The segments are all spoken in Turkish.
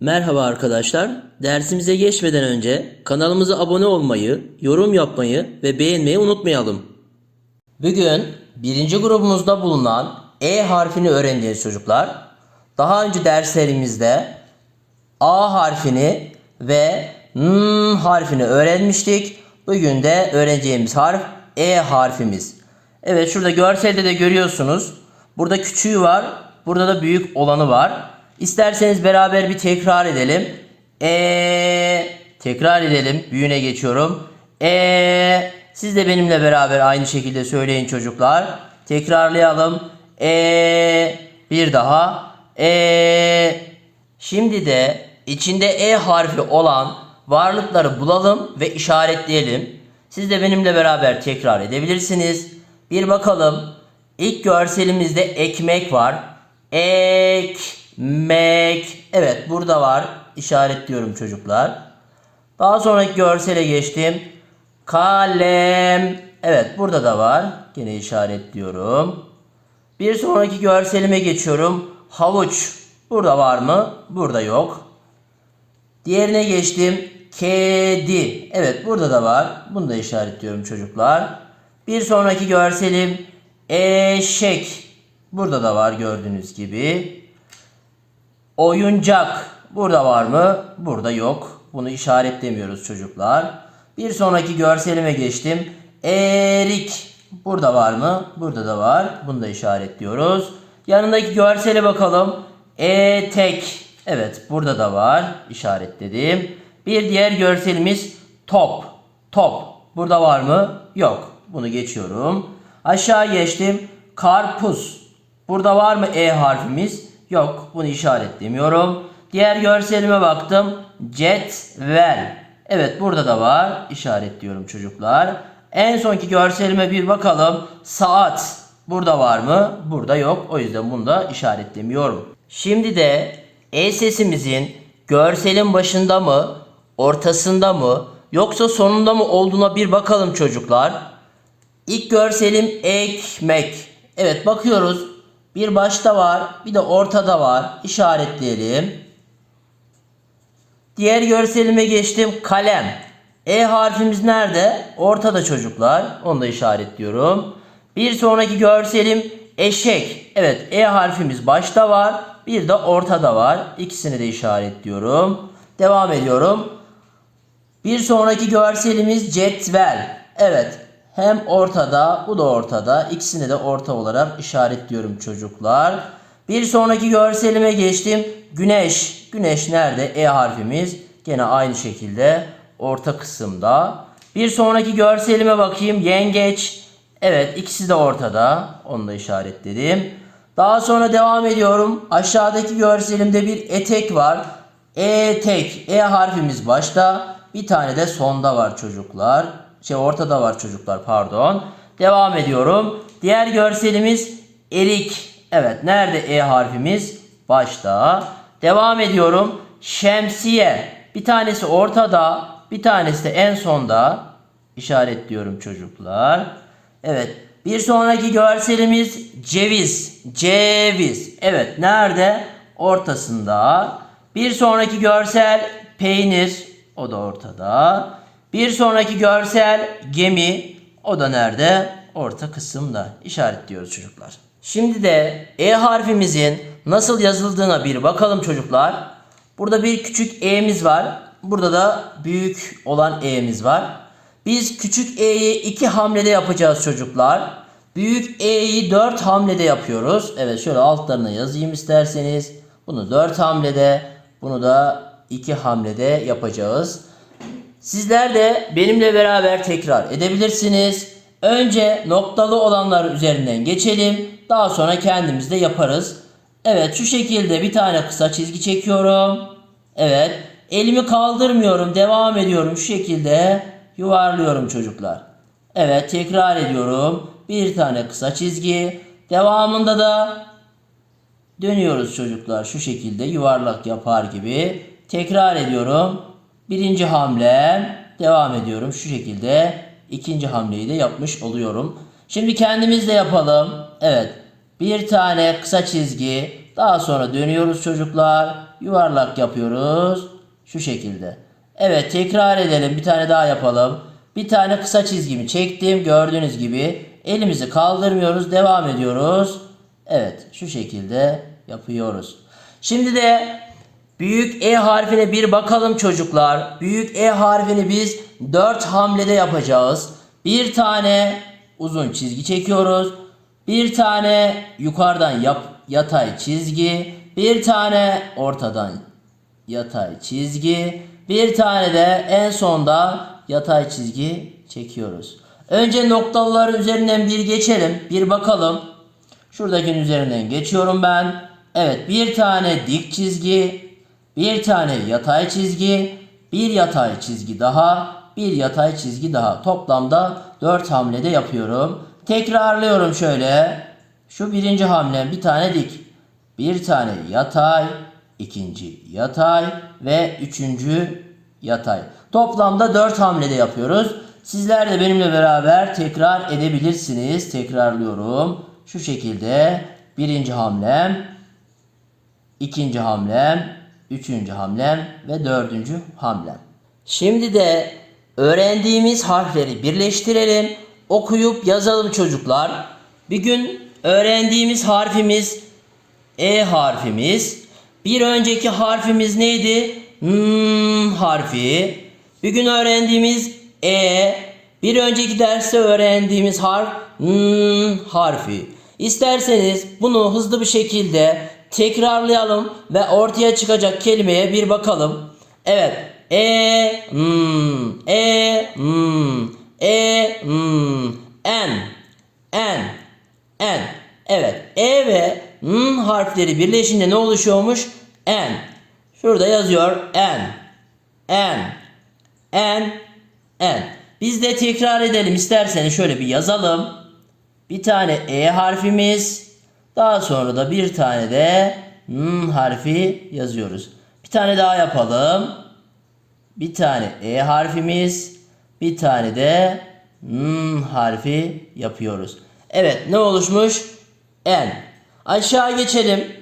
Merhaba arkadaşlar. Dersimize geçmeden önce kanalımıza abone olmayı, yorum yapmayı ve beğenmeyi unutmayalım. Bugün birinci grubumuzda bulunan E harfini öğreneceğiz çocuklar. Daha önce derslerimizde A harfini ve N harfini öğrenmiştik. Bugün de öğreneceğimiz harf E harfimiz. Evet şurada görselde de görüyorsunuz. Burada küçüğü var. Burada da büyük olanı var. İsterseniz beraber bir tekrar edelim. E tekrar edelim. Büyüğüne geçiyorum. E siz de benimle beraber aynı şekilde söyleyin çocuklar. Tekrarlayalım. E bir daha. E Şimdi de içinde E harfi olan varlıkları bulalım ve işaretleyelim. Siz de benimle beraber tekrar edebilirsiniz. Bir bakalım. İlk görselimizde ekmek var. Ekmek. Evet burada var. İşaretliyorum çocuklar. Daha sonraki görsele geçtim. Kalem. Evet burada da var. Yine işaretliyorum. Bir sonraki görselime geçiyorum. Havuç. Burada var mı? Burada yok. Diğerine geçtim. Kedi. Evet burada da var. Bunu da işaretliyorum çocuklar. Bir sonraki görselim. Eşek. Burada da var gördüğünüz gibi. Oyuncak. Burada var mı? Burada yok. Bunu işaretlemiyoruz çocuklar. Bir sonraki görselime geçtim. Erik. Burada var mı? Burada da var. Bunu da işaretliyoruz. Yanındaki görsele bakalım. Etek. Evet burada da var. İşaretledim. Bir diğer görselimiz top. Top. Burada var mı? Yok. Bunu geçiyorum. Aşağı geçtim. Karpuz. Burada var mı E harfimiz? Yok. Bunu işaretlemiyorum. Diğer görselime baktım. Cetvel. Evet burada da var. İşaretliyorum çocuklar. En sonki görselime bir bakalım. Saat. Burada var mı? Burada yok. O yüzden bunu da işaretlemiyorum. Şimdi de E sesimizin görselin başında mı, ortasında mı, yoksa sonunda mı olduğuna bir bakalım çocuklar. İlk görselim ekmek. Evet bakıyoruz. Bir başta var, bir de ortada var. İşaretleyelim. Diğer görselime geçtim. Kalem. E harfimiz nerede? Ortada çocuklar. Onu da işaretliyorum. Bir sonraki görselim eşek. Evet E harfimiz başta var. Bir de ortada var. İkisini de işaretliyorum. Devam ediyorum. Bir sonraki görselimiz cetvel. Evet hem ortada bu da ortada. İkisini de orta olarak işaretliyorum çocuklar. Bir sonraki görselime geçtim. Güneş. Güneş nerede? E harfimiz. Gene aynı şekilde orta kısımda. Bir sonraki görselime bakayım. Yengeç. Evet ikisi de ortada. Onu da işaretledim. Daha sonra devam ediyorum. Aşağıdaki görselimde bir etek var. Etek. E harfimiz başta. Bir tane de sonda var çocuklar. Şey ortada var çocuklar pardon. Devam ediyorum. Diğer görselimiz erik. Evet nerede E harfimiz? Başta. Devam ediyorum. Şemsiye. Bir tanesi ortada. Bir tanesi de en sonda. İşaretliyorum çocuklar. Evet. Bir sonraki görselimiz ceviz. Ceviz. Evet. Nerede? Ortasında. Bir sonraki görsel peynir. O da ortada. Bir sonraki görsel gemi. O da nerede? Orta kısımda. İşaretliyoruz çocuklar. Şimdi de E harfimizin nasıl yazıldığına bir bakalım çocuklar. Burada bir küçük E'miz var. Burada da büyük olan E'miz var. Biz küçük E'yi iki hamlede yapacağız çocuklar. Büyük E'yi dört hamlede yapıyoruz. Evet şöyle altlarına yazayım isterseniz. Bunu dört hamlede, bunu da iki hamlede yapacağız. Sizler de benimle beraber tekrar edebilirsiniz. Önce noktalı olanlar üzerinden geçelim. Daha sonra kendimiz de yaparız. Evet şu şekilde bir tane kısa çizgi çekiyorum. Evet. Elimi kaldırmıyorum. Devam ediyorum. Şu şekilde yuvarlıyorum çocuklar. Evet tekrar ediyorum. Bir tane kısa çizgi. Devamında da dönüyoruz çocuklar. Şu şekilde yuvarlak yapar gibi. Tekrar ediyorum. Birinci hamlem. Devam ediyorum. Şu şekilde ikinci hamleyi de yapmış oluyorum. Şimdi kendimiz de yapalım. Evet. Bir tane kısa çizgi. Daha sonra dönüyoruz çocuklar. yuvarlak yapıyoruz. Şu şekilde. Evet tekrar edelim. Bir tane daha yapalım. Bir tane kısa çizgimi çektim. Gördüğünüz gibi elimizi kaldırmıyoruz. Devam ediyoruz. Evet şu şekilde yapıyoruz. Şimdi de büyük E harfine bir bakalım çocuklar. Büyük E harfini biz 4 hamlede yapacağız. Bir tane uzun çizgi çekiyoruz. Bir tane yukarıdan yap, yatay çizgi. Bir tane ortadan yatay çizgi. Bir tane de en sonda yatay çizgi çekiyoruz. Önce noktalıların üzerinden bir geçelim. Bir bakalım. Şuradakinin üzerinden geçiyorum ben. Evet bir tane dik çizgi. Bir tane yatay çizgi. Bir yatay çizgi daha. Bir yatay çizgi daha. Toplamda 4 hamlede yapıyorum. Tekrarlıyorum şöyle. Şu birinci hamlem bir tane dik. Bir tane yatay, ikinci yatay ve üçüncü yatay. Toplamda 4 hamlede yapıyoruz. Sizler de benimle beraber tekrar edebilirsiniz. Tekrarlıyorum. Şu şekilde birinci hamlem, ikinci hamlem, üçüncü hamlem ve dördüncü hamlem. Şimdi de öğrendiğimiz harfleri birleştirelim, okuyup yazalım çocuklar. Bir gün öğrendiğimiz harfimiz E harfimiz. Bir önceki harfimiz neydi? Hmm harfi. Bir gün öğrendiğimiz E. Bir önceki derste öğrendiğimiz harf hmm harfi. İsterseniz bunu hızlı bir şekilde tekrarlayalım ve ortaya çıkacak kelimeye bir bakalım. Evet. E, hmm, e, hmm, e, hmm, en, en, en. Evet. E ve n harfleri birleşince ne oluşuyormuş? En. Şurada yazıyor en. En. En. En. Biz de tekrar edelim isterseniz şöyle bir yazalım. Bir tane E harfimiz. Daha sonra da bir tane de n harfi yazıyoruz. Bir tane daha yapalım. Bir tane E harfimiz. Bir tane de n harfi yapıyoruz. Evet ne oluşmuş? En. Aşağı geçelim.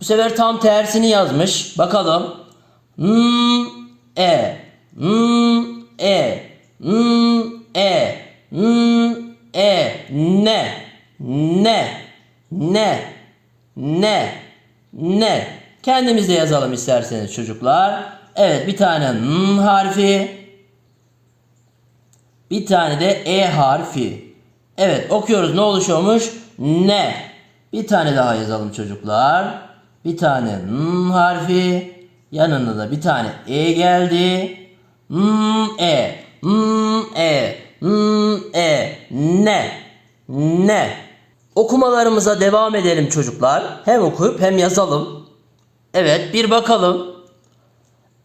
Bu sefer tam tersini yazmış. Bakalım. N e n e n e n e ne ne ne ne ne kendimiz de yazalım isterseniz çocuklar. Evet bir tane n harfi bir tane de e harfi. Evet okuyoruz ne oluşuyormuş? Ne. Bir tane daha yazalım çocuklar. Bir tane n harfi. Yanında da bir tane e geldi. N e n e n e ne ne. Okumalarımıza devam edelim çocuklar. Hem okuyup hem yazalım. Evet bir bakalım.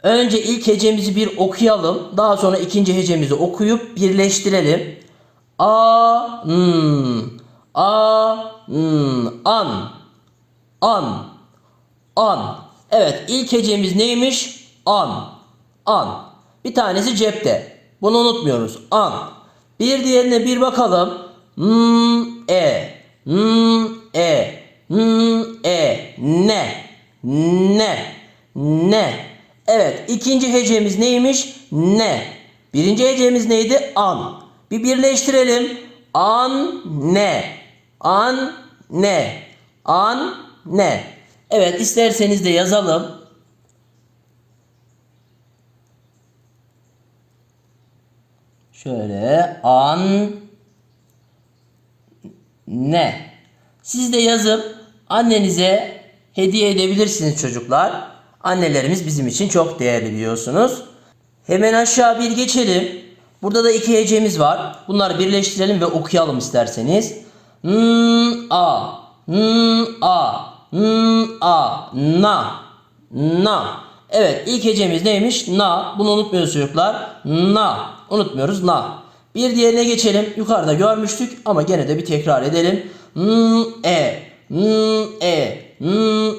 Önce ilk hecemizi bir okuyalım. Daha sonra ikinci hecemizi okuyup birleştirelim. A n a n an an an. Evet ilk hecemiz neymiş? An. An. Bir tanesi cepte. Bunu unutmuyoruz. An. Bir diğerine bir bakalım. N e n e n e ne ne ne. Evet ikinci hecemiz neymiş? Ne. Birinci hecemiz neydi? An. Bir birleştirelim. An ne. An ne. An ne. Evet isterseniz de yazalım. Şöyle an ne. Siz de yazıp annenize hediye edebilirsiniz çocuklar. Annelerimiz bizim için çok değerli biliyorsunuz. Hemen aşağı bir geçelim. Burada da iki hecemiz var. Bunları birleştirelim ve okuyalım isterseniz. N a n a n a na na. Evet ilk hecemiz neymiş? Na. Bunu unutmuyoruz çocuklar. Na. Unutmuyoruz na. Bir diğerine geçelim. Yukarıda görmüştük ama gene de bir tekrar edelim. N e n e n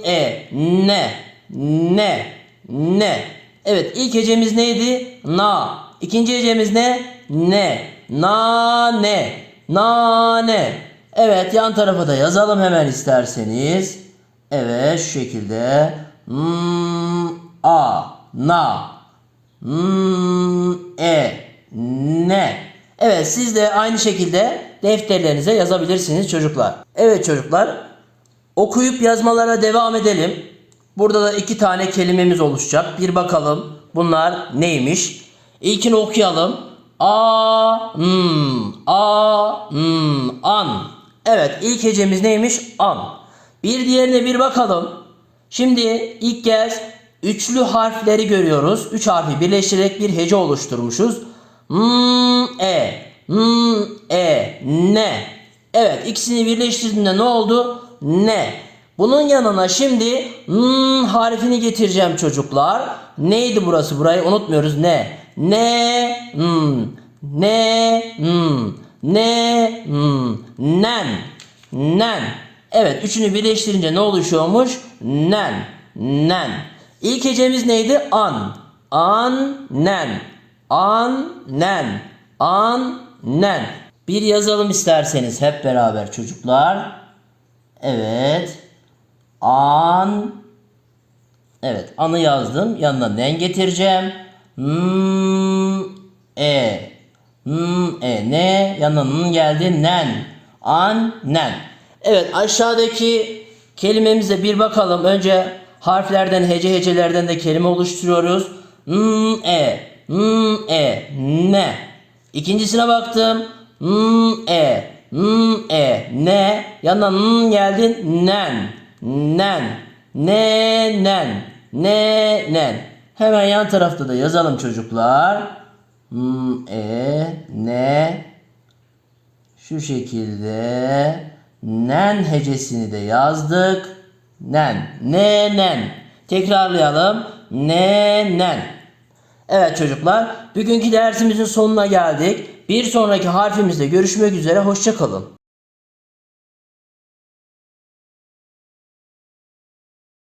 e ne ne ne. Evet ilk hecemiz neydi? Na. İkinci hecemiz ne? Ne. Na ne. Na ne. Evet yan tarafa da yazalım hemen isterseniz. Evet şu şekilde. Hmm, a, na, hmm, e, ne. Evet siz de aynı şekilde defterlerinize yazabilirsiniz çocuklar. Evet çocuklar okuyup yazmalara devam edelim. Burada da iki tane kelimemiz oluşacak. Bir bakalım bunlar neymiş? İlkini okuyalım. A, hmm, a, hmm, an. Evet ilk hecemiz neymiş? An. Bir diğerine bir bakalım. Şimdi ilk kez üçlü harfleri görüyoruz. Üç harfi birleştirerek bir hece oluşturmuşuz. Hmm, e, hmm, e, ne. Evet ikisini birleştirdiğimde ne oldu? Ne. Bunun yanına şimdi hmm harfini getireceğim çocuklar. Neydi burası? Burayı unutmuyoruz. Ne? Ne? Hmm. Ne? Hmm. Ne? Hmm. Nen. Nen. Evet üçünü birleştirince ne oluşuyormuş? Nen. Nen. İlk hecemiz neydi? An. An. Nen. An. Nen. An. Nen. Bir yazalım isterseniz hep beraber çocuklar. Evet. An. Evet. Anı yazdım. Yanına nen getireceğim. Hmm, e. Hmm, e. Ne? Yanına geldi. Nen. An. Nen. Evet. Aşağıdaki kelimemize bir bakalım. Önce harflerden, hece hecelerden de kelime oluşturuyoruz. Hmm, e. Hmm, e. Ne. İkincisine baktım. Hmm, e. Hmm, e. Ne. Yanına n geldi. Nen. Nen. Ne, nen. Ne, nen. Hemen yan tarafta da yazalım çocuklar. Hmm, e. Ne. Şu şekilde. Nen hecesini de yazdık. Nen. Ne, nen. Tekrarlayalım. Ne, nen. Evet çocuklar, bugünkü dersimizin sonuna geldik. Bir sonraki harfimizde görüşmek üzere, hoşçakalın.